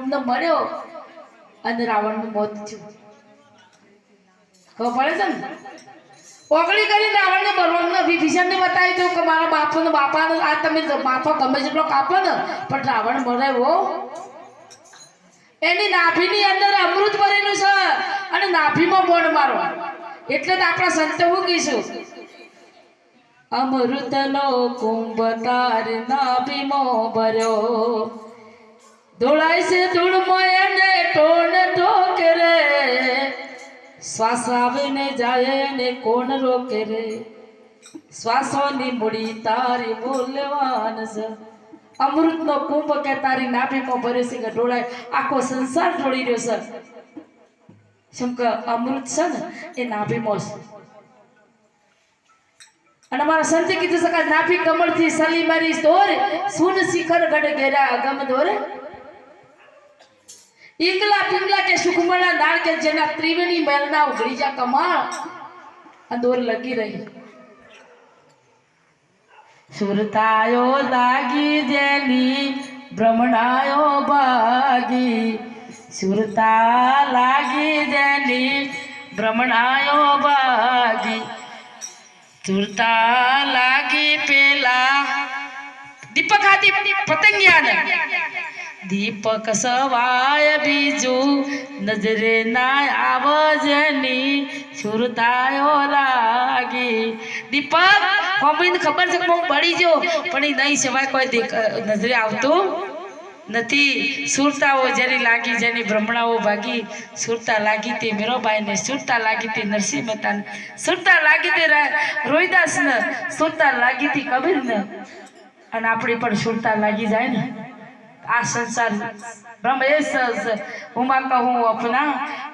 અમને મળ્યો અને રાવણનું મોત થયું. ખબર પડે છે ને? ઓગળી કરી રાવણને બરવામને વિભીષણને બતાવી દઉં કે મારા બાપુને, બાપાને, આ તમે માથો ગમે જેટલો કાપો ને, પણ રાવણ મરાયો એની નાભીની અંદર અમૃત ભરેલું છે અને નાભીમાં બોણ મારો એટલે જ આપણા સંતો હું કહીશું, અમૃતનો કુંભ તાર નાભીમાં ભર્યો ધોળાય છે ધૂળમાં એને ટોન ઠોકે રે શ્વાસ આવે ને જાય ને કોણ રોકે રે? શ્વાસોની મૂડી તારી બોલવાન છે. અમૃતનો કુંભ કે તારી નાભીમાં ભરે છે કે ઢોળાય? આખો સંસાર ઢોળી રહ્યો છે. શું કે અમૃત છે ને, એ નાભીમાં છે. અને મારા સંતે કીધું છે કે નાભી કમળથી સલી મારી દોર સુન શિખર ગઢ ઘેરા અગમ દોરે ઈંગલા પિંગલા કે સુખમણા દાળ કે જેના ત્રિવેણી મેલના ઉઘડી જા કમાળ આ દોર લગી રહી. સુરતાયો લાગી જેની, ભ્રમણાયો ભાગી. સુરતા લાગી જેની, ભ્રમણાયો ભાગી. સુરતા લાગી પેલા દીપક હાથી પતંગિયાને. દીપક સવાય બીજું નજરે ના આવજની સુરતાયો લાગી. દીપક મમ્મીને ખબર છે હું પડી ગયો, પણ એ નહીં સિવાય કોઈ નજરે આવતું નથી. સુરતાઓ જેની લાગી, જેની ભ્રમણાઓ ભાગી, સુરતા લાગી તે મીરોબાઈને, સુરતા લાગી તે નરસિંહ મહેતાને, સુરતા લાગી તે રોહિદાસને, સુરતા લાગી તે કબીરને. અને આપણી પણ સુરતા લાગી જાય ને. આ સંસાર બ્રહ્મ એ ઉમા કહું અપના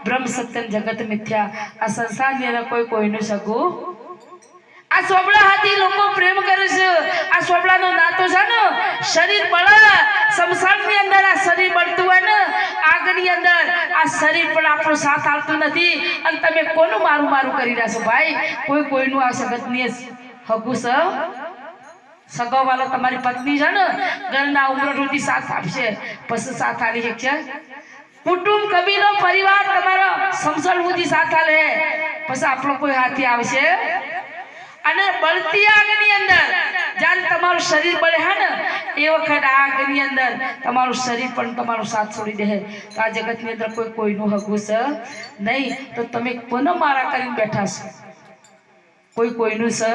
બ્રહ્મ સત્યન જગત મિથ્યા. આ અંદર કોઈ કોઈનું સગું આ સોબળા હાથી લોકો પ્રેમ કરે છે. આ સોબળાનો નાતો છે ને, શરીર બળે. સંસારની અંદર આ શરીર બળતું હોય ને, આગની અંદર આ શરીર પણ આપણો સાથ આવતું નથી. અને તમે કોનું મારું મારું કરી રહ્યા છો ભાઈ? કોઈ કોઈનું આ જગતની હગું છે? સગો વાલો તમારી પત્ની છે ને ઘરના ઉમર સુધી સાથ આપશે. પછી સાથ આલી શકશે? કુટુંબ કબીલો પરિવાર તમારો સમસણ સુધી સાથ આલે પછી આપણો કોઈ હાથી આવશે? અને બળતી આગની અંદર, જ્યારે તમારું શરીર બળે હે ને, એ વખત આ આગની અંદર તમારું શરીર પણ તમારો સાથ છોડી દે. તો આ જગતની અંદર કોઈ કોઈનું હગું છે નહીં. તો તમે કોનો મારા કરીને બેઠા છો? કોઈ કોઈનું છે?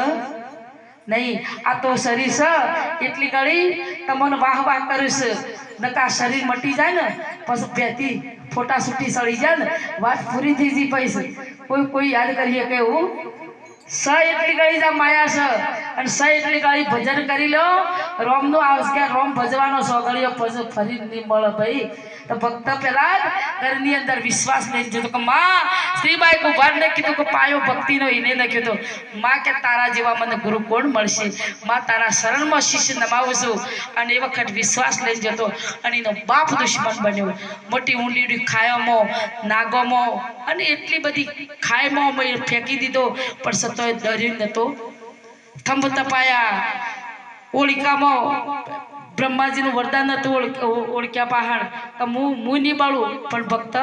નહીં, આ તો શરીર છે, એટલી ઘડી તમને વાહ વાહ કરીશ નકા શરીર મટી જાય ને, પછી બેથી ફોટા છૂટી સળી જાય ને, વાત પૂરી થઈ જઈ પૈસે. કોઈ કોઈ યાદ કરીએ કે એવું? સ એટલી ઘડી જા માયા છે અને સ એટલી ઘડી ભજન કરી લો. રોમનો આવશે કે રોમ ભજવાનો સો. ઘડીઓ પછી ફરી નહીં મળે ભાઈ. તો ભક્ત પેલા ઘરની અંદર વિશ્વાસ લઈને જતો કે માં શ્રીબાઈ કુભારને કીધું કે પાયો ભક્તિનો એને લખ્યો તો માં કે તારા જેવા મને ગુરુ કોણ મળશે? માં તારા શરણમાં શિષ્ય નમાવું છું. અને એ વખત વિશ્વાસ લઈ જતો અને એનો બાપ દુશ્મન બન્યો. મોટી ઊંડી ખાયોમાં, નાગોમાં અને એટલી બધી ખાયમો ફેંકી દીધો. પણ સતોય ડર્યું નતો થંભ તપાયા ઓળિકામાં બ્રહ્માજીનું વરદાન હતું ઓળખ્યા પહાડ. કે હું હું નહીં બાળું પણ ભક્ત,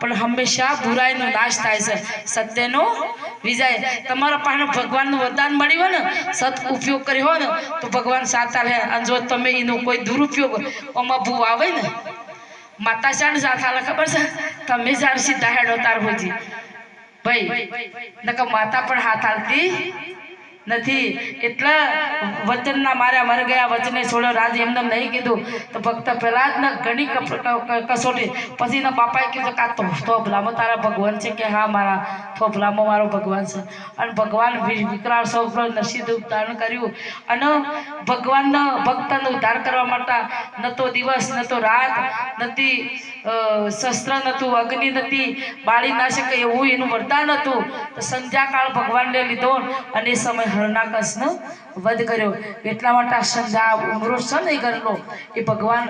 પણ હંમેશા બુરાઈનો નાશ થાય છે. સત્યનો વિજય. તમારા પાસે ભગવાનનું વરદાન મળ્યું હોય ને સત ઉપયોગ કર્યો હોય ને, તો ભગવાન સાતા લે અને જો તમે એનો કોઈ દુરુપયોગ આમાં ભૂ આવે ને માતા શાણ સાથ ખબર છે? તમે જ્યારે સીધા હેડો તાર હોજી. ભાઈ, નકર માતા પણ હાથ હાલતી નથી. એટલે વચનના માર્યા મર ગયા, વચને છોડ્યો, રાજ એમને નહીં કીધું. તો ભક્ત પહેલા જ ને ઘણી કસોટી. પછી એના બાપાએ કીધું કે તો થોભલામાં તારા ભગવાન છે કે હા, મારા થોભલામાં મારો ભગવાન છે. અને ભગવાન વિકરાળ સૌ પર ઉપધારણ ધારણ કર્યું. અને ભગવાનના ભક્તનો ઉદ્ધાર કરવા માટે ન તો દિવસ, ન તો રાત નથી શસ્ત્ર નહોતું અગ્નિ નથી બાળી ના શકે એવું એનું વરદાન હતું. તો સંધ્યાકાળ ભગવાનને લીધો અને એ સમય હરણાકશનો વધ કર્યો. એટલા માટે આ સંધા ઉમરો છે કરેલો એ ભગવાન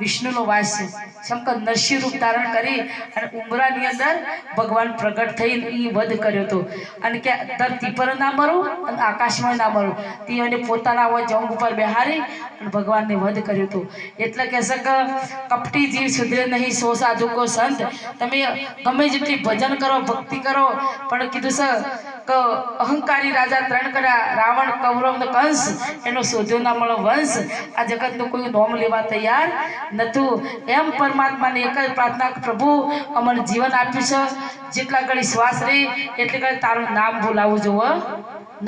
વિષ્ણુનો વાસ છે. શંકર નરસિંહ રૂપ ધારણ કરી અને ઉમરાની અંદર ભગવાન પ્રગટ થઈ એ વધ કર્યો હતો. અને કે ધરતી પર ના મરું અને આકાશમાં ના મરું. તે એને પોતાના હોય જંગ ઉપર બેહારી અને ભગવાનને વધ કર્યો હતો. એટલે કે કપટી જીવ સુધરે નહીં, સો સાધુકો સંત. તમે ગમે જેટલી ભજન કરો, ભક્તિ કરો, પણ કીધું છે કે અહંકારી રાજા ત્રણકરા રાવણ, કૌરવ ને કંસ, એનો શોધ્યો ના મળો વંશ. આ જગતનું કોઈ નોમ લેવા તૈયાર નતું. એમ પરમાત્માને એક જ પ્રાર્થના પ્રભુ, અમને જીવન આપ્યું છે. જેટલા ઘડી શ્વાસ રહી એટલે ઘડી તારું નામ બોલાવવું જોવો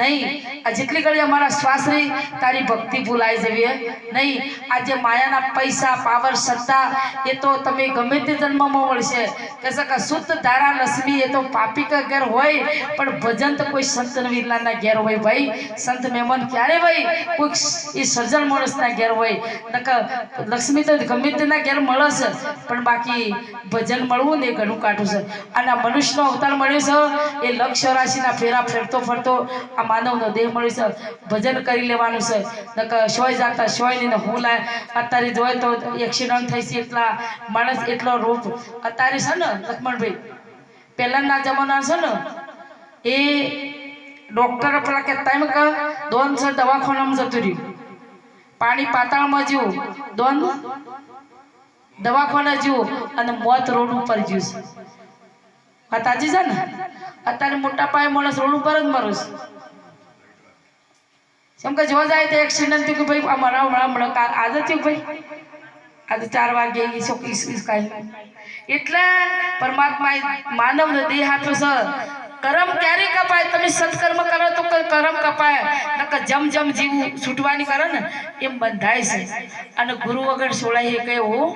નહીં, આ જેટલી ઘડી અમારા શ્વાસ રહી તારી ભક્તિ ભૂલાઈ જવી નહીં આજે માયાના પૈસા, પાવર સત્તા એ તો તમે ગમે તે જન્મમાં મળશે. કહેશે સકા શુદ્ધ ધારા લક્ષ્મી, એ તો પાપી કે ઘેર હોય, પણ ભજન તો કોઈ સંત વીરલાના ઘેર હોય ભાઈ. સંત મહેમાન ક્યારે ભાઈ? કોઈક એ સર્જન માણસના ઘેર હોય. નકર લક્ષ્મી તો ગમે તેના ઘેર મળે છે પણ બાકી ભજન મળવું ને ઘણું કાઢું છે. અને આ મનુષ્યનો અવતાર મળ્યો છે, એ લક્ષ રાશિના ફેરા ફેરતો ફરતો આ માનવનો દેહ મળ્યો છે, ભજન કરી લેવાનું છે. શોય જાતા શોય નહીં હું અત્યારે જોઈએ તો એક્સિડન્ટ થઈ છે એટલા માણસ એટલો રૂપ. અત્યારે છે ને, લક્ષ્મણભાઈ, પહેલાના જમાના છે ને, એ ડોક્ટર પેલા કે તેમ કે દોન છે, દવાખાનામાં જતું રહ્યું. પાણી પાતાળમાં જીવું દોન? દવાખાના જીવું અને મોત રોડ ઉપર જીવું છે. વાત સાચી છે ને, અત્યારે મોટા પાયે માણસ રોડ ઉપર જ મરું છે. કેમ કે જોવા જાય તો એક્સિડન્ટ થયું કે ભાઈ આ મરા હમણાં હમણાં આજે થયું ભાઈ? આજે ચાર વાગે એ છોકરી ઈસ ઈસ પરમાત્મા એટલે પરમાત્માએ માનવનો દેહ આપ્યો છે. કરમ ક્યારે કપાય? તમે સત્કર્મ કરો તો કરમ કપાય. નકર જમ જમ જીવ છૂટવાની કરો ને એમ બંધાય છે. અને ગુરુ વગર સોળાય એ કહેવું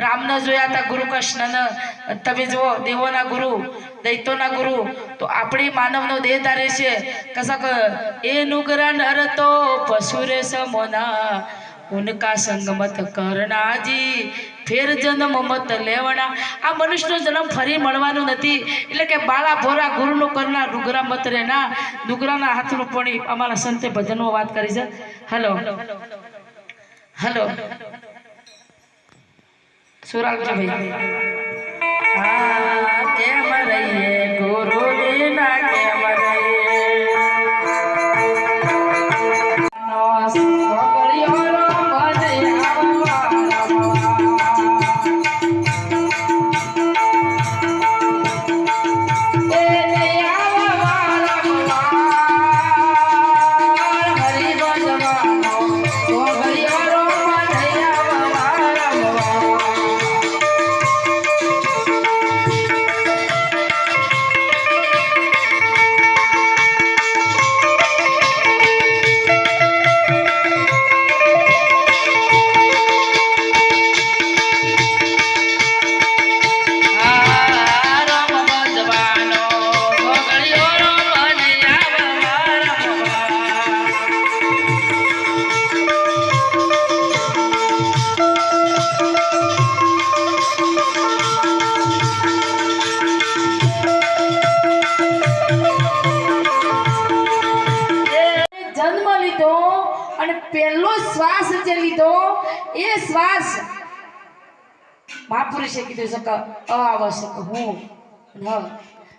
રામને જોયા હતા ગુરુ કૃષ્ણને. તમે જુઓ, દેવોના ગુરુ દૈત્યોના ગુરુ. તો આપણે માનવનો દેહ ધારે છે. કસક એ નુગરા નર તો પશુરે સમોના. ઉનકા સંગમત કરનાજી, ફેર જન્મ મત લેવણા. આ મનુષ્યનો જન્મ ફરી મળવાનો નથી. એટલે કે બાળા ભોરા ગુરુનો કરનાર ડુગરા મત રે ના નુગરાના હાથનું પણ અમારા સંતે ભજનમાં વાત કરી છે. હલો. હલો. સુરાલજો ભાઈ આ કેમ રહીએ ગુરુ વિના કેમ અને પહેલો શ્વાસ જે લીધો, એ શ્વાસ મહાપુરુષે કીધું છે કે હું.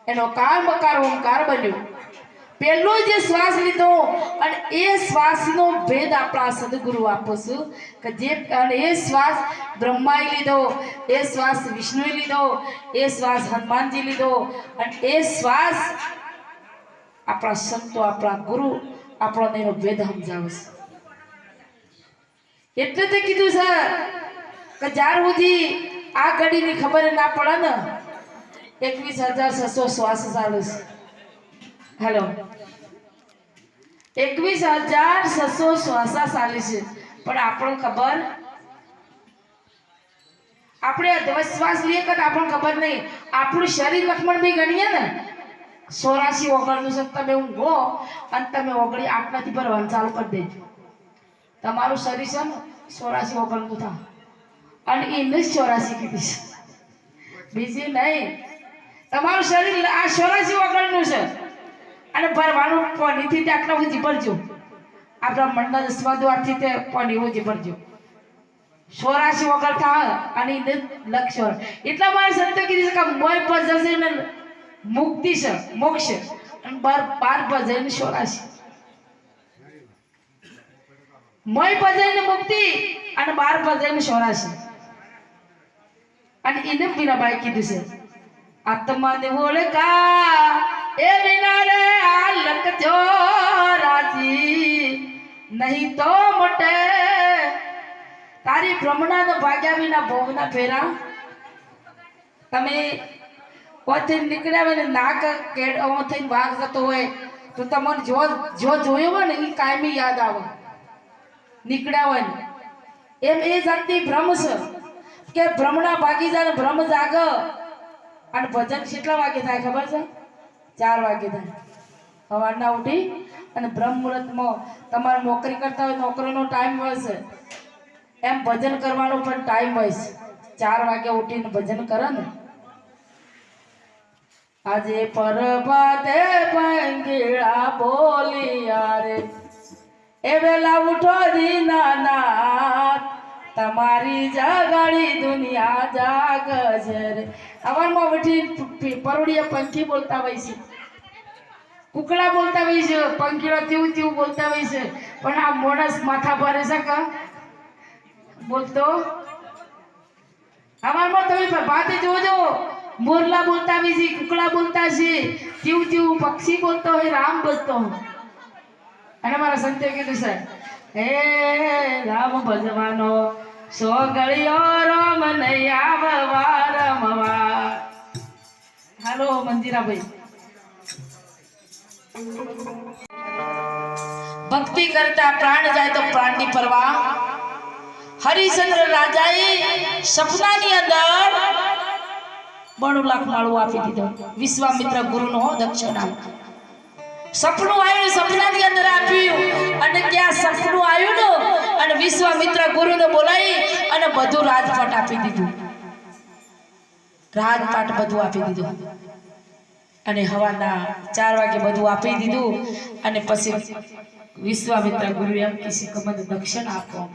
એનો કાર મકાર ઓમકાર બન્યો. પહેલો જે શ્વાસ લીધો અને એ શ્વાસનો ભેદ આપણા સદગુરુ આપું કે જે અને એ શ્વાસ બ્રહ્માએ લીધો, એ શ્વાસ વિષ્ણુએ લીધો, એ શ્વાસ હનુમાનજી લીધો અને એ શ્વાસ આપણા સંતો, આપણા ગુરુ, આપણને એનો ભેદ સમજાવે છે. એટલે તે કીધું છે કે જ્યાર સુધી આ ઘડીની ખબર ના પડે ને, એકવીસ હજાર છસો શ્વાસ ચાલુ છે હેલો એકવીસ હજાર છસો શ્વાસા ચાલી છે. પણ આપણને ખબર આપણે શ્વાસ લઈએ કે આપણને ખબર નહીં. આપણું શરીર લક્ષ્મણભાઈ ગણીએ ને સોરાશી ઓગણનું છે તમે ઊંઘો અને તમે ઓગળી આપણાથી ભરવાનું ચાલુ કરી દેજો. તમારું શરીર છે ને ચોરાસી ઓગણનું થાય. અને જ ચોરાસી કીધી છે. બીજી નહીં. તમારું શરીર આ ચોરાસી ઓગણનું છે. અને ભરવાનું પોનીથી તે આટલા સુધી ભરજો. આપણા મંડળ સ્વદ્વારથી તે પોની સુધી ભરજો. ચોરાસી વગર થાય અને લક્ષ એટલા મારે સંતો કીધી છે કે મોય પર જશે ને મુક્તિ છે, મોક્ષ અને બાર બાર પર જઈને સોરાશી મોય પર મુક્તિ અને બાર પર સ્વરાશી અને એને મીરાબાઈ કીધું છે, આત્માને ઓળખા, એ વિના રે આ જો રાજી નહીં તો મોટે. તારી ભ્રમણાનો ભાગ્યા વિના ભોગના ફેરા. તમે પોતે નીકળ્યા હોય ને નાક કેડ થઈને વાઘ જતો હોય, તો તમને જો જો જોયો હોય ને એ કાયમી યાદ આવે. નીકળ્યા હોય એમ એ જાતની ભ્રમ છે કે ભ્રમણા ભાગી જાય ભ્રમ જાગ. અને ભજન કેટલા વાગે થાય ખબર છે? ચાર વાગે થાય. સવારના ઉઠી અને બ્રહ્મ મુહૂર્તમાં તમારે નોકરી કરતા હોય, નોકરીનો ટાઈમ હોય છે. એમ ભજન કરવાનો પણ ટાઈમ હોય છે. ચાર વાગે ઉઠીને ભજન કરે ને. આજે પરબતે પંગીળા બોલિયા રે એ વેલા ઉઠો દીનાનાથ, તમારી જગાડી દુનિયા જાગ અવારમાં ઉઠી પરોડીએ પંખી બોલતા હોય છે. કુકડા બોલતા હોય છે પંખીડો તેવું તેવું બોલતા હોય છે. પણ આ મોણસ માથા ભરે છે બોલતો? અમારમાં તમે ભાતે જોજો. મોરલા બોલતા હોય છે, કુકડા બોલતા છે. તેવું તેવું પક્ષી બોલતો હોય, રામ બોલતો હોય. અને મારા સંતે કીધું છે, હે રામ ભજવાનો, સો ગળિયો રામ નહીં આવવા રમવા હાલો મંજીરાભાઈ. ભક્તિ કરતા પ્રાણ જાય તો પ્રાણની પરવા. હરિચંદ્ર રાજાએ સપનાની અંદર બણું લાખ માળું આપી દીધો. વિશ્વામિત્ર ગુરુનો દક્ષિણા સપનું આવ્યું, સપનાની અંદર આપ્યું. અને ત્યાં સપનું આવ્યું ને અને વિશ્વામિત્ર ગુરુને બોલાવી અને બધું રાજપાટ આપી દીધું. રાજપાટ બધું આપી દીધું. અને હવાના ચાર વાગે બધું આપી દીધું. અને પછી વિશ્વામિત્ર ગુરુ એમ કિસી કે મને દક્ષિણ આપો.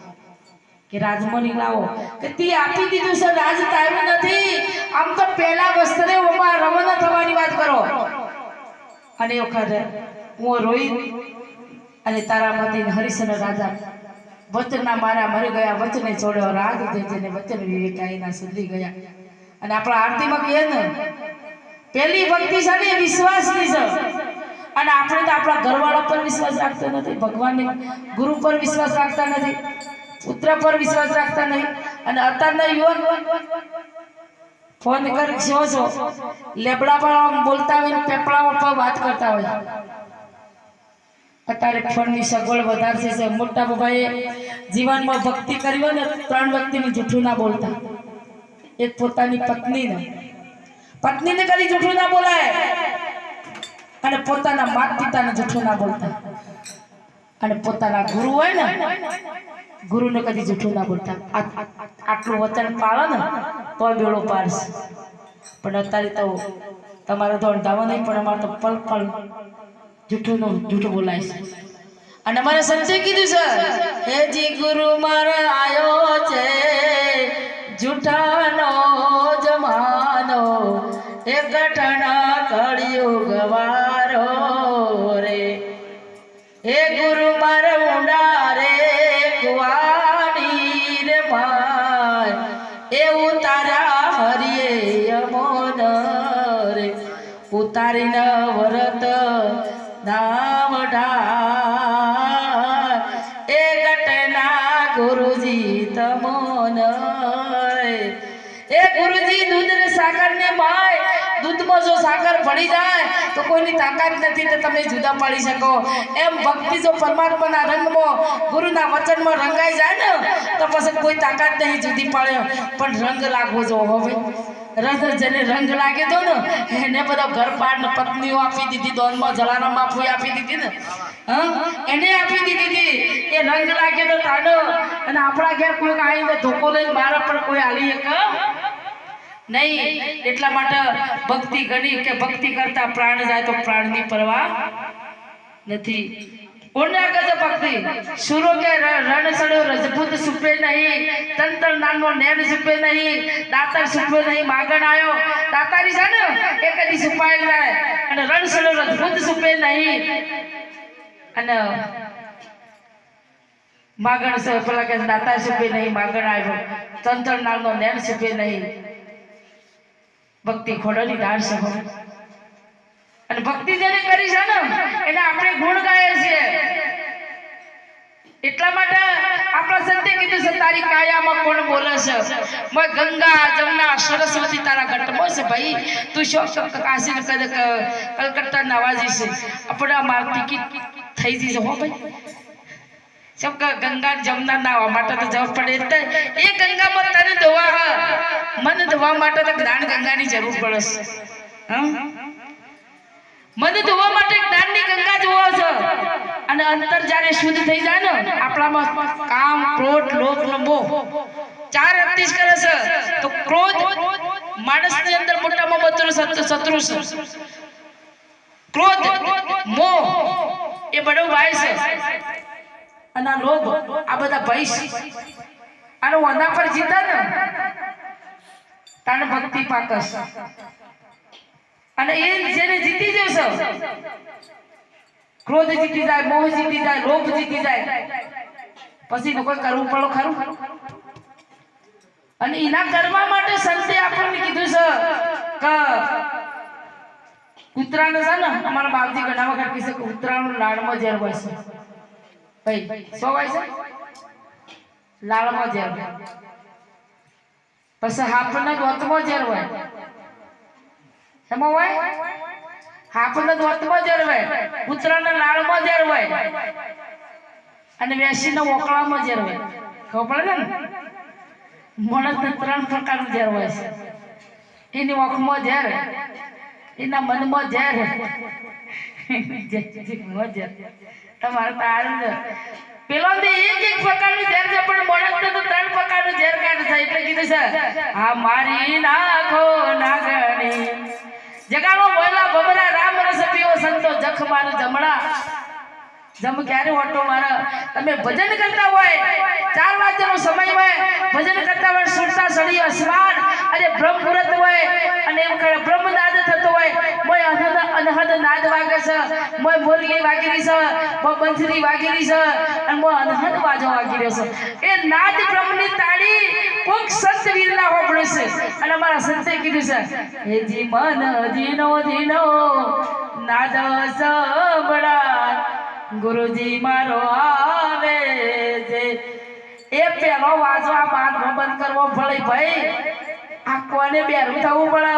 કે રાજમોની લાવો. કે તે આપી દીધું છે, રાજ તારું નથી. આમ તો પહેલા વસ્ત્રે ઓમાં રવાના થવાની વાત કરો. અને વખત હું રોહિત અને તારામતી હરિશ્ચંદ્ર રાજા વચનના મારા મરી ગયા, વચને છોડ્યો રાજ જેને વચન વિવેકાઈના સુધી ગયા. અને આપણા આરતીમાં કહે ને. પહેલી ભક્તિ છે ને વિશ્વાસની છે. અને આપણે તો આપણા ઘરવાળા પર વિશ્વાસ રાખતા નથી, ભગવાનની ગુરુ પર વિશ્વાસ રાખતા નથી, પુત્ર પર વિશ્વાસ રાખતા નહીં અને અત્યારના યુવક ફોન કરી જોજો લેબડા પણ આમ બોલતા હોય ને પેપડા પર વાત કરતા હોય. અત્યારે ફળની સગવડ વધારે છે. મોટા બાબાએ જીવનમાં ભક્તિ કરી હોય ને, ત્રણ વ્યક્તિની જૂઠું ના બોલતા. એક પોતાની પત્નીને. પત્નીને કદી જૂઠું ના બોલાય. અને પોતાના માતા પિતાને જૂઠું ના બોલતા. અને પોતાના ગુરુ હોય ને, ગુરુને કદી જૂઠું ના બોલતા. આટલું વચન પાળો ને, તો બેડો પાડશે. પણ અત્યારે તો તમારે તો અંધાવો નહીં, પણ અમારે તો પલ પલ જૂઠું જૂઠું બોલાય છે. અને અમારે સંજય કીધું છે, હે જી ગુરુ મારે આવ્યો છે, જૂઠાનો જમાનો, એ ઘટના કળિયો ગવારો ઉતારીને વરત નામ ઢાળ એ ગુરુજી તમોન એ ગુરુજી દૂધ ને સાકર દૂધમાં જો સાકર પડી જાય, તો કોઈની તાકાત નથી તો તમે જુદા પાડી શકો. એમ ભક્તિ જો પરમાત્માના રંગમાં, ગુરુના વચનમાં રંગાઈ જાય ને, તો પછી કોઈ તાકાત નહીં જુદી પાડે. પણ રંગ લાગવો જો હવે. રંગ જેને રંગ લાગે તો ને, એને બધા ઘર પાડ પત્નીઓ આપી દીધી, દોનમાં જલારામ બાપુ આપી દીધી ને. હા? એને આપી દીધી હતી. એ રંગ લાગે તો તાનો અને આપણા ઘેર કોઈક આવીને ધોકો લઈને મારા પર કોઈ હાલી એક નહીં. એટલા માટે ભક્તિ ગણી કે ભક્તિ કરતા પ્રાણ જાય તો પ્રાણની પરવા નથી. પુણ્ય ગજ ભક્તિ. સુરો કે રણ સડ્યો રજપૂત સુપે નહીં. તંત્ર નાનો નેન સુપે નહીં. દાતાર સુપે નહીં. માગણ આયો. દાતારી છે ને એ કદી સુપાય ના અને રણ સડ્યો રજપૂત સુપે નહીં. અને માગણ છે પેલા કે દાતા સુપે નહીં, માગણ આવ્યો તંત્ર નાનો નેન સુપે નહીં. ભક્તિ ખોડોની દાળ સભા. અને ભક્તિ જેને કરી છે ને, એને આપણે ગુણ ગાય છે એટલા માટે આપણા સંતે કીધું છે, તારી કાયામાં કોણ બોલે છે? મય ગંગા, જમના, સરસ્વતી તારા ઘટમાં છે ભાઈ. તું શો શું કાશી કલકત્તા નવાજી છે. આપણા માર ટિકિટ થઈ જશે હો ભાઈ. સબ ગંગા જમના નાવા માટે તો જવું પડે તો. એ ગંગામાં તને ધોવા, મને ધોવા માટે તો જ્ઞાન ગંગાની જરૂર પડે છે. હં? મને ધોવા માટે જ્ઞાનની ગંગા જોવો છે. અને અંતર જ્યારે શુદ્ધ થઈ જાય ને, આપણામાં કામ, ક્રોધ, લોભ લંબો ચાર અતિશ કરે છે. તો ક્રોધ માણસની અંદર મોટામાં મોટો શત્રુ છે. ક્રોધ, મોહ એ બડો ભાઈ છે. અને લોભ, આ બધા ભય છે. અને ઓના પર જીતા ને, તાણ ભક્તિ પાકસ. અને એ જેને જીતી જશો, ક્રોધ જીતી જાય, મોહ જીતી જાય, લોભ જીતી જાય, પછી કોઈ કરવું પડો ખરું? અને એના કરવા માટે સંતે આપણને કીધું છે કે કૂતરાને છે ને, અમારા બાપજી ઘણા વખત કીધું કે કૂતરાનું લાડમાં ઝેર હોય છે. ભાઈ શું હોય છે? લાળમાં ઝેર. પછી હાફના દોતમાં ઝેર હોય. હાફના દોતમાં ઝેર હોય કૂતરાના લાળમાં ઝેર હોય અને વેસીના ઓકળામાં ઝેર હોય ખબર પડે ને? માણસને ત્રણ પ્રકારનું ઝેર હોય છે. એની ઓખમાં ઝેર એના મનમાં ઝેર તમારે પેલો તો એક એક પ્રકારનું ઝેર છે, પણ માણસને તો ત્રણ પ્રકારનું ઝેર કાઢ થાય એટલે કીધું છે, આ મારી નાખો નાગણી જગાડો બોલા બબરા રામ રસ પીઓ સંતો જખ જમણા. જમ ક્યારે ઓટો મારા? તમે ભજન કરતા હોય, ચાર વાગ્યાનો સમય હોય, ભજન કરતા હોય, સુરતા સડી અસવાન અને બ્રહ્મ મુહૂર્ત હોય, અને એમ કરે બ્રહ્મનાદ થતો હોય, મોય અનહદ અનહદ નાદ વાગે છે, મોય મોરલી વાગી રહી છે મો બંસરી વાગી રહી છે, અને મો અનહદ વાજો વાગી રહ્યો છે. એ નાદ બ્રહ્મની તાળી કોક સંત વીરના હોબળે છે. અને અમારા સંતે કીધું છે, હે જી મન દીનો દીનો નાદ સંભળાય ગુરુજી મારો આવે છે. એ પેલો વાજવા બાદ બંધ કરવો પડે ભાઈ. આ કોને બેરું થવું પડે?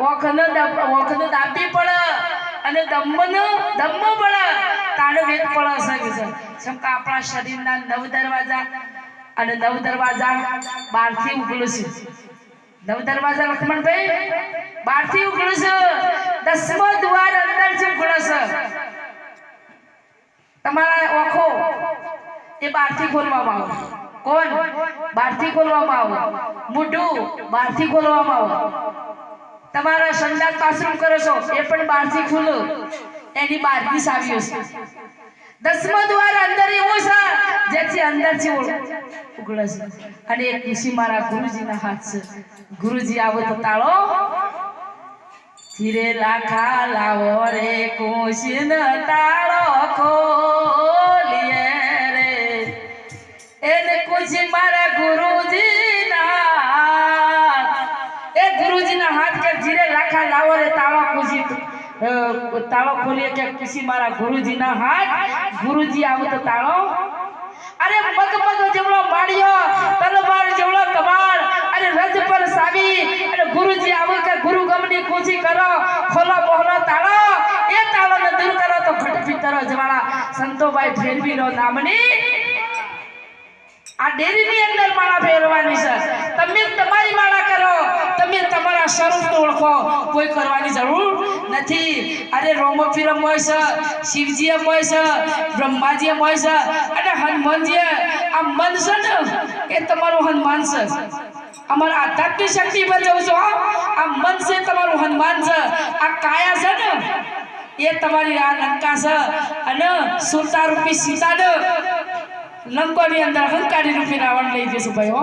ઓખને ઓખને દાબી પડે. અને દમ્મનો દમ્મો પડે. તાણે વેદ પડે શકે છે? જેમ કે આપણા શરીરના નવ દરવાજા અને નવ દરવાજા બહારથી ઉગલું છે. નવ દરવાજા લક્ષ્મણભાઈ બહારથી ઉગલું છે. દસમો દ્વાર છે ઉગળે છે. તમારા ઓખો. એ બહારથી ખોલવામાં આવો. કોણ? બહારથી ખોલવામાં આવો. મોઢું બહારથી ખોલવામાં આવો. તમારા સંજાન પાસરું કરો છો, એ પણ બહારથી ખુલ્લો એની બહારની સાવીઓ છે દસમો દ્વાર અંદર એવો છે, જેથી અંદરથી ઉઘડે છે અને એક ખુશી મારા ગુરુજીના હાથ છે. ગુરુજી આવો તો તાળો. ધીરે લાખા લાવો રે ન તાળો ખોલીએ કુશી મારા ગુરુજીના. એ ગુરુજીના હાથ કે જીરે લાખા લાવો રે તાવા કુશી તાવા ખોલીએ કે કુશી મારા ગુરુજીના હાથ? ગુરુજી આવો તો તાળો. અરે પગ પગ જેવડો માળિયો, તલવાર જેવડો કબાળ અરે રજ પર સાવી. અને ગુરુજી આવું કે ગુરુ ગમની ખુશી કરો. ખોલો મોહનો તાળો. એ તાળો ને દૂર કરો તો ઘટ ભીતરો જવાળા. સંતોભાઈ ફેરવી નો નામની આ ડેરીની અંદર માળા પહેરવાની છે. તમે તમારી માળા કરો. તમે તમારા સ્વરૂપને ઓળખો. કોઈ કરવાની જરૂર નથી. અરે રોમો ફિરમ હોય છે શિવજી એમ હોય છે બ્રહ્માજી એમ હોય છે, અને હનુમાનજી આ મન છે ને, એ તમારું હનુમાન છે. અમારા આધ્યાત્મિક શક્તિ પર જવું છો આ મન છે તમારું હનુમાન છે. આ કાયા છે ને, એ તમારી આ લંકા છે. અને સુરતા રૂપી સીતાને લંકોની અંદર અહંકારી રૂપી રાવણ લઈ જશે ભાઈઓ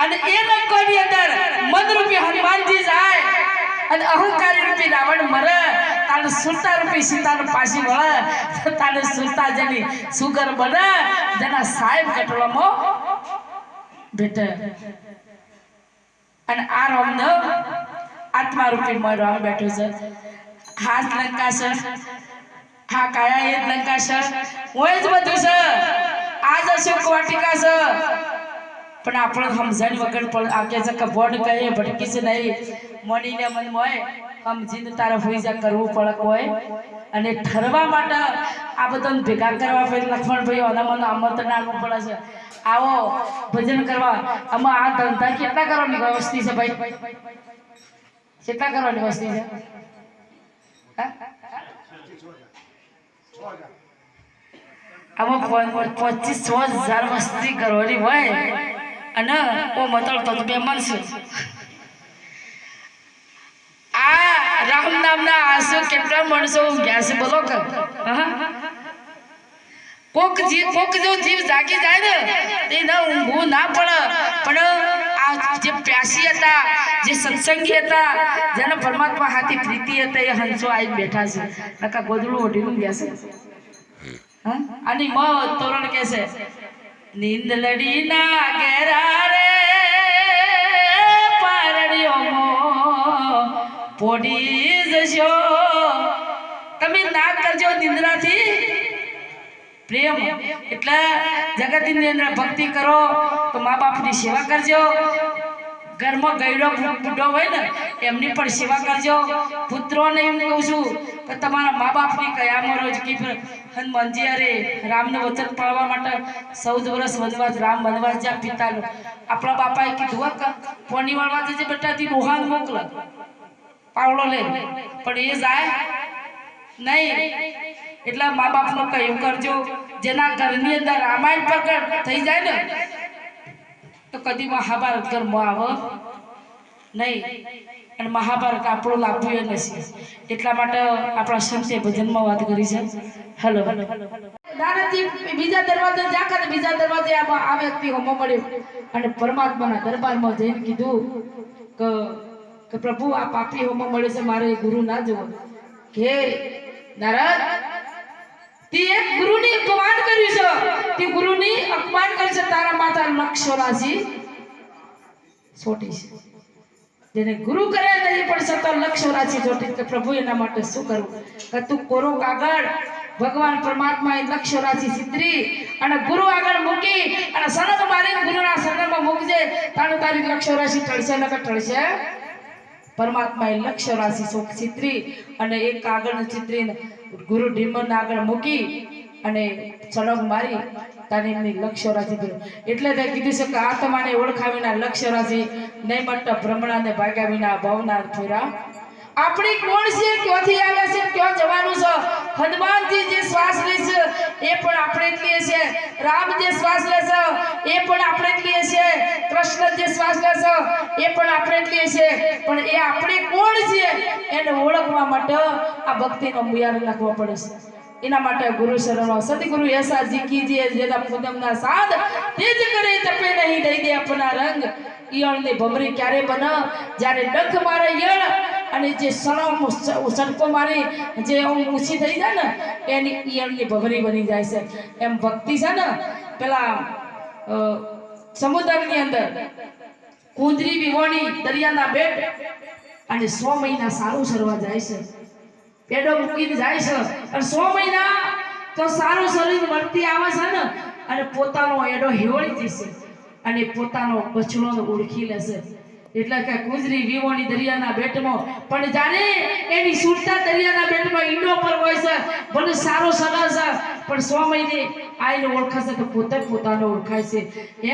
અને એ લંકોની અંદર મન રૂપી હનુમાનજી જાય. અને અહંકારી રૂપી રાવણ મરે. તાને સુરતા રૂપી સીતાને પાછી વળે તાને સુરતા જેની સુગર બને. જેના સાહેબ કટવામાં ભેટે અને આ રામને આત્મા રૂપી મય રામ બેઠો છે. હાથ લંકા છે એ જ લંકા છે. હોય જ બધું સર આ જ અશોક વાટિકા સર પણ આપણે સમજણ વગર પણ આ કે છે કે બોર્ડ કહે ભટકી છે નહીં. મણીને મન હોય સમજીને તારે હોઈજા કરવું પડે હોય અને ઠરવા માટે આ બધાને ભેગા કરવા પછી લક્ષ્મણભાઈ અને મને આમંત્રણ આપવું પડે છે. આવો, ભજન કરવા. આમાં આ ધંધા કેટલા કરવાની વસ્તી છે ભાઈ? કેટલા કરવાની વસ્તી છે? હા? આમાં પચીસ સો હજાર વસ્તી કરવાની હોય. અને ઓ મતલબ તો બે મળશે આ રામ નામના આંસુ કેટલા માણસો ગયા છે બોલો કે. કોક જીવ કોક જો જીવ જાગી જાય ને તે ના ઊંઘવું ના પડે. પણ આ જે પ્યાસી હતા, જે સત્સંગી હતા, જેને પરમાત્મા હાથી પ્રીતિ હતા, એ હંસો આવી બેઠા છે. નકા ગોદડું ઓઢીનું બેસે? આની મ તોરણ કે છે, નીંદ લડી ના ઘેરા રે પારડીઓમાં પોડી જશો. તમે ના કરજો નિંદ્રાથી. પ્રેમ એટલે જગતની અંદર ભક્તિ કરો તો મા બાપની સેવા કરજો. ઘરમાં ગયડો બુડો હોય ને, એમની પણ સેવા કરજો. પુત્રોને એમ કહું છું કે તમારા મા બાપની કયામાં રોજ કી હનુમાનજી અરે રામને વચન પાળવા માટે ચૌદ વર્ષ વનવાસ, રામ વનવાસ જ્યાં પિતાનો. આપણા બાપાએ કીધું કે પોની વાળવા જજે બેટા તી રોહાન મોકલ. પાવડો લે. પણ એ જાય નહીં. એટલે મા બાપનું કહ્યું, કરજો. જેના ઘરની અંદર રામાયણ પ્રગટ થઈ જાય ને, તો કદી મહાભારત ઘરમાં આવે નહીં. અને મહાભારત આપણું લાભવું એ નથી. એટલા માટે આપણા સંતે ભજનમાં વાત કરી છે. હલો. હલો બીજા દરવાજે જાખા બીજા દરવાજે આ વ્યક્તિ હોમો મળ્યો. અને પરમાત્માના દરબારમાં જઈને કીધું કે પ્રભુ, આ પાપી હોમો મળ્યો છે, મારે ગુરુ ના જવો. કે, નારદ તે એક ગુરુની અપમાન કર્યું છે. તે ગુરુની અપમાન કરી છે. તારા માતા લક્ષો છોટી છે. જેને ગુરુ કરે નહીં, પણ છતાં લક્ષો છોટી કે પ્રભુ એના માટે શું કરવું કે તું કોરો કાગળ ભગવાન પરમાત્મા એ લક્ષરાજી સિદ્ધરી અને ગુરુ આગળ મૂકી અને સનક મારી ગુરુના શરણમાં મૂકજે. તારું તારી લક્ષો રાશિ ટળશે નકર ટળશે પરમાત્માએ લક્ષ્ય રાશિ શોક ચિત્રી અને એક આગળ ચિત્રીને ગુરુ ઢીમન આગળ મૂકી અને સળગ મારી તારી લક્ષ્ય રાશિ એટલે તે કીધું છે કે આત્માને ઓળખાવીના લક્ષ્ય રાશિ ભ્રમણાને ભાગ્યા વિના ભાવના ફેરા આપણી કોણ છે? ક્યાંથી આવે છે? ક્યાં જવાનું છે? હનુમાનજી જે શ્વાસ લે છે, એ પણ આપણે જ લઈએ છે રામ જે શ્વાસ લે છે, એ પણ આપણે જ લઈએ છે કૃષ્ણ જે શ્વાસ લે છે, એ પણ આપણે જ લઈએ છે પણ એ આપણે કોણ છે એને ઓળખવા માટે આ ભક્તિનો મુયાર નાખવો પડે છે. એના માટે ગુરુ શરણો સદગુરુ એસા જે જેના પૂનમના સાધ તે જ કરે, તપે નહીં, દઈ દે આપના રંગ. ઈયળની ભમરી ક્યારે બન? જ્યારે ડંખ મારે ઈયળ અને જે સણો સડકો મારી જે ઊંચી થઈ જાય ને, એની ઈયળની ભમરી બની જાય છે. એમ ભક્તિ છે ને, પેલા સમુદ્રની અંદર કુંદરી વિવોણી દરિયાના બેટ અને સો મહિના સારું સરવા જાય છે. પેડો મૂકીને જાય છે. અને સો મહિના તો સારું શરીર વર્તી આવે છે ને, અને પોતાનો એડો હેવળી જશે અને પોતાનો બછડો ઓળખી લેશે. એટલે કે કુંજરી વિવોની દરિયાના બેટમાં. પણ જાણે એની સુરતા દરિયાના બેટમાં ઈંડો પર હોય છે. ભલે સારો સગા છે. પણ સો મહિને આઈને ઓળખાશે તો પોતે પોતાને ઓળખાય છે.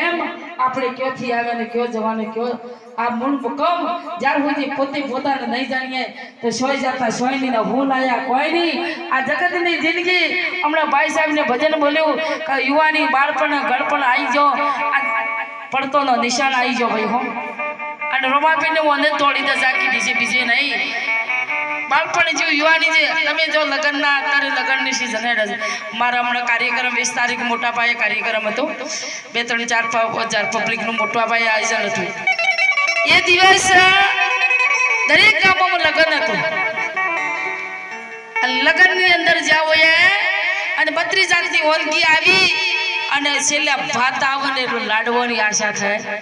એમ આપણે ક્યોથી આવે ને કયો જવાને કયો? આ મૂળ કમ જ્યાર સુધી પોતે પોતાને નહીં જાણીએ, તો સોય જતા સોયની હું લાયા કોઈ નહીં. આ જગતની જિંદગી. હમણાં ભાઈ સાહેબને ભજન બોલ્યું કે યુવાની બાળપણ ગળપણ આવી જાઓ પડતો પડતોનો નિશાન આવી જાઓ ભાઈ હો. અને હું અંદર તોડી દે જાકી દીધી બીજે નહીં. બાળપણ જેવું યુવાની છે. તમે જો લગ્નના, અત્યારે લગ્નની સિઝન હેડ છે મારા હમણાં કાર્યક્રમ વીસ તારીખ મોટા પાયે કાર્યક્રમ હતો. બે, ત્રણ, ચાર હજાર પબ્લિકનું મોટા પાયે આયોજન હતું. એ દિવસ દરેક ગામોમાં લગ્ન હતું. લગ્નની અંદર જાઓ એ અને બત્રીસ જાતની ઓલકી આવી અને છેલ્લે ભાત આવો ને લાડવાની આશા થાય.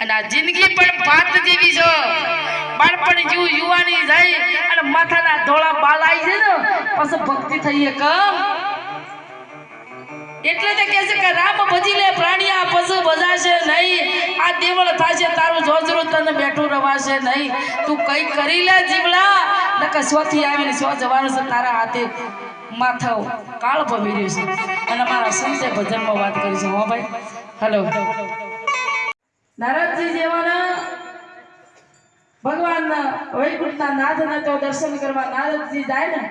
અને આ જિંદગી પણ પાંત જેવી છે. બાળપણ જેવું યુવાની જાય અને માથાના ધોળા બાલ આવી છે ને, પછી ભક્તિ થઈએ કમ. એટલે તે કહે છે કે રામ ભજી લે, પ્રાણિયા પશુ બજાશે નહીં. આ દેવળ થાશે, તારું જોજરું તને બેઠું રવાશે નહીં. તું કઈ કરી લે જીવડા નકર સ્વથી આવીને સ્વ જવાનું છે તારા હાથે. માથા કાળ ભમી રહ્યું છે. અને મારા સંતે ભજનમાં વાત કરી છે, હો ભાઈ. હલો નારદજી જેવાના ભગવાનના વૈકુંઠના નાથના તો દર્શન કરવા નારદજી જાય ને,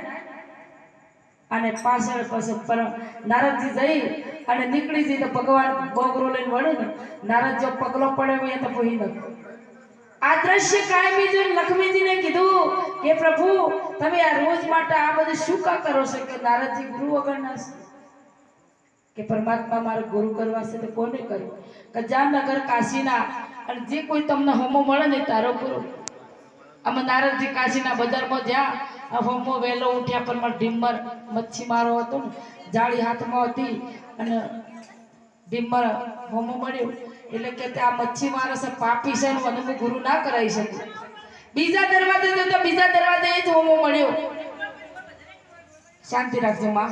અને પાછળ પાછળ પરમ નારદજી જઈ અને નીકળી જઈ તો ભગવાન બોગરો લઈને વળે ને, નારદ જો પગલો પડે હોય તો પોઈ ન, આ દ્રશ્ય કાયમી જોઈને લક્ષ્મીજીને કીધું કે, પ્રભુ, તમે આ રોજ માટે આ બધું શું કા કરો છો? કે નારદજી ગુરુ વગરના છે કે પરમાત્મા મારે ગુરુ કરવા છે તો કોને કર્યું કે જામનગર, કાશીના, અને જે કોઈ તમને હોમો મળે ને તારો ગુરુ અમે નારદજી કાશીના બજારમાં જ્યાં આ હોમો વહેલો ઉઠ્યા પર મારે ઢીમર મચ્છી મારો હતો ને, જાળી હાથમાં હતી અને ઢીમર હોમો મળ્યો. એટલે કે તે આ મચ્છી મારો છે, પાપી છે અને હું ગુરુ ના કરાવી શકું. બીજા દરવાજે તો બીજા દરવાજે એ જ હોમો મળ્યો. શાંતિ રાખજો, માં.